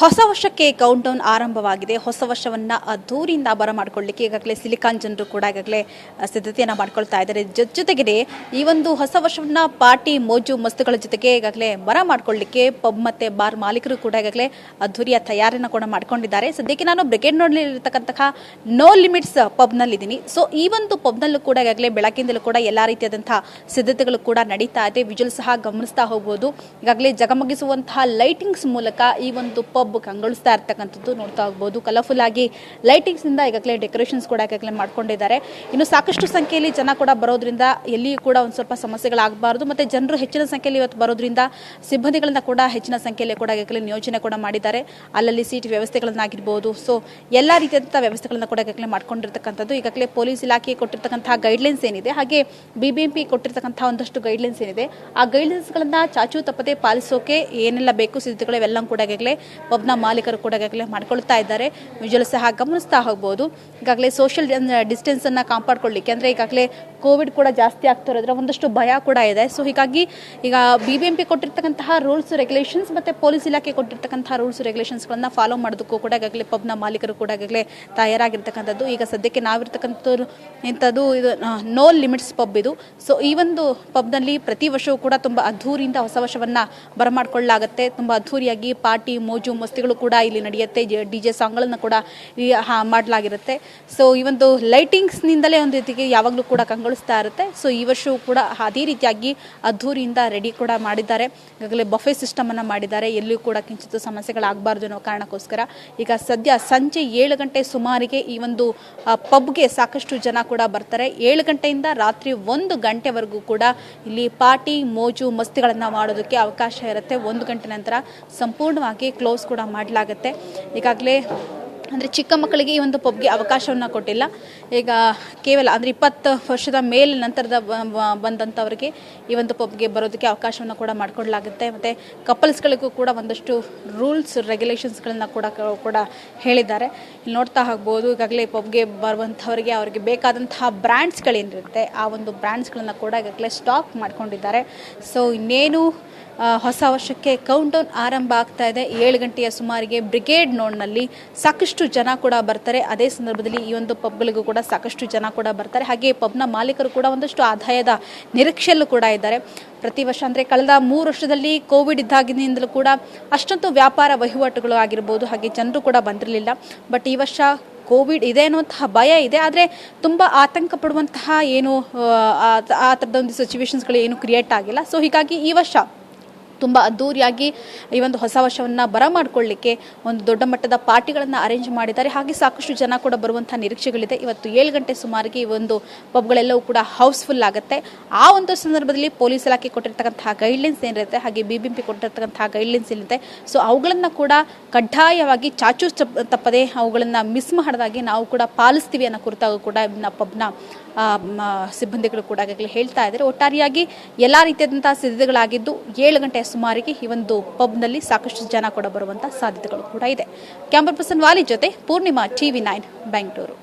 ಹೊಸ ವರ್ಷಕ್ಕೆ count down ಆರಂಭವಾಗಿದೆ. ಹೊಸ ವರ್ಷವನ್ನ ಅದ್ದೂರಿಯಿಂದ ಬರಮಾಡಿಕೊಳ್ಳಿಕ್ಕೆ ಈಗಾಗಲೇ ಸಿಲಿಕಾನ್ ಜನರು ಕೂಡ ಈಗಾಗಲೇ ಸಿದ್ಧತೆಯನ್ನು ಮಾಡ್ಕೊಳ್ತಾ ಇದ್ದಾರೆ. ಜೊತೆಗೆ ಈ ಒಂದು ಹೊಸ ವರ್ಷವನ್ನ ಪಾರ್ಟಿ, ಮೋಜು, ಮಸ್ತುಗಳ ಜೊತೆಗೆ ಈಗಾಗಲೇ ಬರ ಮಾಡ್ಕೊಳ್ಳಿಕ್ಕೆ ಪಬ್ ಮತ್ತೆ ಬಾರ್ ಮಾಲೀಕರು ಕೂಡ ಈಗಾಗಲೇ ಅದ್ದೂರಿಯ ತಯಾರಿಯನ್ನು ಕೂಡ ಮಾಡ್ಕೊಂಡಿದ್ದಾರೆ. ಸದ್ಯಕ್ಕೆ ನಾನು ಬ್ರಿಗೇಡ್ನಲ್ಲಿ ಇರತಕ್ಕಂತಹ ನೋ ಲಿಮಿಟ್ಸ್ ಪಬ್ನಲ್ಲಿದ್ದೀನಿ. ಸೊ, ಈ ಒಂದು ಪಬ್ನಲ್ಲೂ ಕೂಡ ಈಗಾಗಲೇ ಬೆಳಕಿಂದಲೂ ಕೂಡ ಎಲ್ಲಾ ರೀತಿಯಾದಂತಹ ಸಿದ್ಧತೆಗಳು ಕೂಡ ನಡೀತಾ ಇದೆ. ವಿಜುಲ್ ಸಹ ಗಮನಿಸ್ತಾ ಹೋಗ್ಬೋದು. ಈಗಾಗಲೇ ಜಗಮಗಿಸುವಂತಹ ಲೈಟಿಂಗ್ಸ್ ಮೂಲಕ ಈ ಒಂದು ಪಬ್ ಕಂಗೊಳಿಸ್ತಾ ಇರ್ತಕ್ಕಂಥದ್ದು ನೋಡ್ತಾ ಹೋಗ್ಬೋದು. ಕಲರ್ಫುಲ್ ಆಗಿ ಲೈಟಿಂಗ್ಸ್ ಇಂದ ಈಗಾಗಲೇ ಡೆಕೋರೇಷನ್ಸ್ ಕೂಡ ಈಗಾಗಲೇ ಮಾಡ್ಕೊಂಡಿದ್ದಾರೆ. ಇನ್ನು ಸಾಕಷ್ಟು ಸಂಖ್ಯೆಯಲ್ಲಿ ಜನ ಕೂಡ ಬರೋದ್ರಿಂದ ಎಲ್ಲಿಯೂ ಕೂಡ ಒಂದು ಸ್ವಲ್ಪ ಸಮಸ್ಯೆಗಳಾಗಬಾರ್ದು. ಮತ್ತೆ ಜನರು ಹೆಚ್ಚಿನ ಸಂಖ್ಯೆಯಲ್ಲಿ ಇವತ್ತು ಬರೋದ್ರಿಂದ ಸಿಬ್ಬಂದಿಗಳನ್ನ ಕೂಡ ಹೆಚ್ಚಿನ ಸಂಖ್ಯೆಯಲ್ಲಿ ಕೂಡ ಈಗಾಗಲೇ ನಿಯೋಜನೆ ಕೂಡ ಮಾಡಿದ್ದಾರೆ. ಅಲ್ಲಲ್ಲಿ ಸೀಟ್ ವ್ಯವಸ್ಥೆಗಳನ್ನಾಗಿರ್ಬೋದು. ಸೊ ಎಲ್ಲ ರೀತಿಯಾದಂಥ ವ್ಯವಸ್ಥೆಗಳನ್ನ ಕೂಡ ಈಗಾಗಲೇ ಮಾಡ್ಕೊಂಡಿರ್ತಕ್ಕಂಥದ್ದು. ಈಗಾಗಲೇ ಪೊಲೀಸ್ ಇಲಾಖೆ ಕೊಟ್ಟಿರ್ತಕ್ಕಂತಹ ಗೈಡ್ಲೈನ್ಸ್ ಏನಿದೆ, ಹಾಗೆ ಬಿಬಿಎಂಪಿ ಕೊಟ್ಟಿರ್ತಕ್ಕಂತಹ ಒಂದಷ್ಟು ಗೈಡ್ಲೈನ್ಸ್ ಏನಿದೆ. ಆ ಗೈಡ್ಲೈನ್ಸ್ಗಳನ್ನ ಚಾಚು ತಪ್ಪದೆ ಪಾಲಿಸೋಕೆ ಏನೆಲ್ಲ ಬೇಕು ಸಿದ್ಧತೆಗಳು ಇವೆಲ್ಲ ಕೂಡ ಈಗಾಗಲೇ ಪಬ್ನ ಮಾಲೀಕರು ಕೂಡ ಈಗಾಗಲೇ ಮಾಡ್ಕೊಳ್ತಾ ಇದ್ದಾರೆ. ವಿಜುವಲ್ ಸಹ ಗಮನಿಸ್ತಾ ಹೋಗ್ಬೋದು. ಈಗಾಗಲೇ ಸೋಷಿಯಲ್ ಡಿಸ್ಟೆನ್ಸ್ ಅನ್ನ ಕಾಪಾಡ್ಕೊಳ್ಳಿಕ್ಕೆ ಅಂದ್ರೆ ಈಗಾಗಲೇ ಕೋವಿಡ್ ಕೂಡ ಜಾಸ್ತಿ ಆಗ್ತಿರೋದ್ರ ಒಂದಷ್ಟು ಭಯ ಕೂಡ ಇದೆ. ಸೊ ಹೀಗಾಗಿ ಈಗ ಬಿ ಬಿ ಎಂ ಪಿ ಕೊಟ್ಟಿರ್ತಕ್ಕಂತಹ ರೂಲ್ಸ್ ರೆಗ್ಯುಲೇಷನ್ಸ್ ಮತ್ತೆ ಪೊಲೀಸ್ ಇಲಾಖೆ ಕೊಟ್ಟಿರ್ತಕ್ಕಂತಹ ರೂಲ್ಸ್ ರೆಗ್ಯುಲೇಷನ್ಸ್ಗಳನ್ನ ಫಾಲೋ ಮಾಡೋದಕ್ಕೂ ಕೂಡ ಈಗಾಗಲೇ ಪಬ್ನ ಮಾಲೀಕರು ಕೂಡ ಈಗಾಗಲೇ ತಯಾರಾಗಿರ್ತಕ್ಕಂಥದ್ದು. ಈಗ ಸದ್ಯಕ್ಕೆ ನಾವಿರ್ತಕ್ಕಂಥದ್ದು ಇಂಥದ್ದು ಇದು ನೋ ಲಿಮಿಟ್ಸ್ ಪಬ್ ಇದು. ಸೊ ಈ ಒಂದು ಪಬ್ನಲ್ಲಿ ಪ್ರತಿ ವರ್ಷವೂ ಕೂಡ ತುಂಬ ಅದ್ಧೂರಿಯಿಂದ ಹೊಸ ವರ್ಷವನ್ನು ಬರಮಾಡ್ಕೊಳ್ಳಲಾಗುತ್ತೆ. ತುಂಬ ಅದ್ಧೂರಿಯಾಗಿ ಪಾರ್ಟಿ, ಮೋಜು ಮಸ್ತಿಗಳು ಕೂಡ ಇಲ್ಲಿ ನಡೆಯುತ್ತೆ. ಡಿ ಜೆ ಸಾಂಗ್ಗಳನ್ನು ಕೂಡ ಮಾಡಲಾಗಿರುತ್ತೆ. ಸೊ ಈ ಒಂದು ಲೈಟಿಂಗ್ಸ್ನಿಂದಲೇ ಒಂದು ರೀತಿಗೆ ಯಾವಾಗಲೂ ಕೂಡ ಕಂಗೊಳಿಸ್ತಾ ಇರುತ್ತೆ. ಸೊ ಈ ವರ್ಷವೂ ಕೂಡ ಅದೇ ರೀತಿಯಾಗಿ ಅದ್ಧೂರಿಯಿಂದ ರೆಡಿ ಕೂಡ ಮಾಡಿದ್ದಾರೆ. ಈಗಾಗಲೇ ಬಫೆ ಸಿಸ್ಟಮನ್ನು ಮಾಡಿದ್ದಾರೆ. ಎಲ್ಲಿಯೂ ಕೂಡ ಕಿಂಚಿತ ಸಮಸ್ಯೆಗಳಾಗಬಾರ್ದು ಅನ್ನೋ ಕಾರಣಕ್ಕೋಸ್ಕರ ಈಗ ಸದ್ಯ ಸಂಜೆ ಏಳು ಗಂಟೆ ಸುಮಾರಿಗೆ ಈ ಒಂದು ಪಬ್ಗೆ ಸಾಕಷ್ಟು ಜನ ಕೂಡ ಬರ್ತಾರೆ. ಏಳು ಗಂಟೆಯಿಂದ ರಾತ್ರಿ ಒಂದು ಗಂಟೆವರೆಗೂ ಕೂಡ ಇಲ್ಲಿ ಪಾರ್ಟಿ, ಮೋಜು, ಮಸ್ತಿಗಳನ್ನು ಮಾಡೋದಕ್ಕೆ ಅವಕಾಶ ಇರುತ್ತೆ. ಒಂದು ಗಂಟೆ ನಂತರ ಸಂಪೂರ್ಣವಾಗಿ ಕ್ಲೋಸ್ ಮಾಡಲಾಗುತ್ತೆ. ಈಗಾಗಲೇ ಅಂದರೆ ಚಿಕ್ಕ ಮಕ್ಕಳಿಗೆ ಈ ಒಂದು ಪಬ್ಗೆ ಅವಕಾಶವನ್ನು ಕೊಟ್ಟಿಲ್ಲ. ಈಗ ಕೇವಲ ಅಂದರೆ ಇಪ್ಪತ್ತು ವರ್ಷದ ಮೇಲೆ ನಂತರದ ಬಂದಂಥವ್ರಿಗೆ ಈ ಒಂದು ಪಬ್ಗೆ ಬರೋದಕ್ಕೆ ಅವಕಾಶವನ್ನು ಕೂಡ ಮಾಡಿಕೊಡ್ಲಾಗುತ್ತೆ. ಮತ್ತು ಕಪಲ್ಸ್ಗಳಿಗೂ ಕೂಡ ಒಂದಷ್ಟು ರೂಲ್ಸ್ ರೆಗ್ಯುಲೇಷನ್ಸ್ಗಳನ್ನ ಕೂಡ ಕೂಡ ಹೇಳಿದ್ದಾರೆ. ಇಲ್ಲಿ ನೋಡ್ತಾ ಹೋಗ್ಬೋದು, ಈಗಾಗಲೇ ಪಬ್ಗೆ ಬರುವಂಥವ್ರಿಗೆ ಅವರಿಗೆ ಬೇಕಾದಂತಹ ಬ್ರ್ಯಾಂಡ್ಸ್ಗಳೇನಿರುತ್ತೆ ಆ ಒಂದು ಬ್ರ್ಯಾಂಡ್ಸ್ಗಳನ್ನು ಕೂಡ ಈಗಾಗಲೇ ಸ್ಟಾಕ್ ಮಾಡ್ಕೊಂಡಿದ್ದಾರೆ. ಸೊ ಇನ್ನೇನು ಹೊಸ ವರ್ಷಕ್ಕೆ ಕೌಂಟ್ ಡೌನ್ ಆರಂಭ ಆಗ್ತಾ ಇದೆ. ಏಳು ಗಂಟೆಯ ಸುಮಾರಿಗೆ ಬ್ರಿಗೇಡ್ ನೋಡ್ನಲ್ಲಿ ಸಾಕಷ್ಟು ಜನ ಕೂಡ ಬರ್ತಾರೆ. ಅದೇ ಸಂದರ್ಭದಲ್ಲಿ ಈ ಒಂದು ಪಬ್ಗಳಿಗೂ ಕೂಡ ಸಾಕಷ್ಟು ಜನ ಕೂಡ ಬರ್ತಾರೆ. ಹಾಗೆ ಪಬ್ನ ಮಾಲೀಕರು ಕೂಡ ಒಂದಷ್ಟು ಆದಾಯದ ನಿರೀಕ್ಷೆಯಲ್ಲೂ ಕೂಡ ಇದ್ದಾರೆ. ಪ್ರತಿ ವರ್ಷ ಅಂದರೆ ಕಳೆದ ಮೂರು ವರ್ಷದಲ್ಲಿ ಕೋವಿಡ್ ಇದ್ದಾಗಿನಿಂದಲೂ ಕೂಡ ಅಷ್ಟೊಂದು ವ್ಯಾಪಾರ ವಹಿವಾಟುಗಳು ಆಗಿರ್ಬೋದು. ಹಾಗೆ ಜನರು ಕೂಡ ಬಂದಿರಲಿಲ್ಲ. ಬಟ್ ಈ ವರ್ಷ ಕೋವಿಡ್ ಇದೆ ಅನ್ನುವಂತಹ ಭಯ ಇದೆ. ಆದರೆ ತುಂಬ ಆತಂಕ ಪಡುವಂತಹ ಏನು ಆ, ಥರದ ಒಂದು ಸಿಚುವೇಶನ್ಸ್ಗಳು ಏನು ಕ್ರಿಯೇಟ್ ಆಗಿಲ್ಲ. ಸೊ ಹೀಗಾಗಿ ಈ ವರ್ಷ ತುಂಬ ಅದ್ದೂರಿಯಾಗಿ ಈ ಒಂದು ಹೊಸ ವರ್ಷವನ್ನು ಬರಮಾಡಿಕೊಳ್ಳಿಕ್ಕೆ ಒಂದು ದೊಡ್ಡ ಮಟ್ಟದ ಪಾರ್ಟಿಗಳನ್ನು ಅರೇಂಜ್ ಮಾಡಿದ್ದಾರೆ. ಹಾಗೆ ಸಾಕಷ್ಟು ಜನ ಕೂಡ ಬರುವಂಥ ನಿರೀಕ್ಷೆಗಳಿದೆ. ಇವತ್ತು ಏಳು ಗಂಟೆ ಸುಮಾರಿಗೆ ಈ ಒಂದು ಪಬ್ಗಳೆಲ್ಲವೂ ಕೂಡ ಹೌಸ್ಫುಲ್ ಆಗುತ್ತೆ. ಆ ಒಂದು ಸಂದರ್ಭದಲ್ಲಿ ಪೊಲೀಸ್ ಇಲಾಖೆ ಕೊಟ್ಟಿರ್ತಕ್ಕಂತಹ ಗೈಡ್ಲೈನ್ಸ್ ಏನಿರುತ್ತೆ, ಹಾಗೆ ಬಿ ಬಿ ಪಿ ಕೊಟ್ಟಿರ್ತಕ್ಕಂತಹ ಗೈಡ್ಲೈನ್ಸ್ ಏನಿರುತ್ತೆ. ಸೊ ಅವುಗಳನ್ನು ಕೂಡ ಕಡ್ಡಾಯವಾಗಿ ಚಾಚು ತಪ್ಪದೆ ಅವುಗಳನ್ನು ಮಿಸ್ ಮಾಡದಾಗಿ ನಾವು ಕೂಡ ಪಾಲಿಸ್ತೀವಿ ಅನ್ನೋ ಕುರಿತಾಗೂ ಕೂಡ ಪಬ್ನ ಸಿಬ್ಬಂದಿಗಳು ಕೂಡ ಈಗಾಗಲೇ ಹೇಳ್ತಾ ಇದ್ದಾರೆ. ಒಟ್ಟಾರೆಯಾಗಿ ಎಲ್ಲ ರೀತಿಯಾದಂತಹ ಸಿದ್ಧತೆಗಳಾಗಿದ್ದು ಏಳು ಗಂಟೆಯ ಸುಮಾರಿಗೆ ಈ ಒಂದು ಪಬ್ನಲ್ಲಿ ಸಾಕಷ್ಟು ಜನ ಕೂಡ ಬರುವಂತಹ ಸಾಧ್ಯತೆಗಳು ಕೂಡ ಇದೆ. ಕ್ಯಾಮ್ರಾ ಪರ್ಸನ್ ವಾಲಿ ಜೊತೆ ಪೂರ್ಣಿಮಾ ಟಿವಿ ನೈನ್ ಬೆಂಗಳೂರು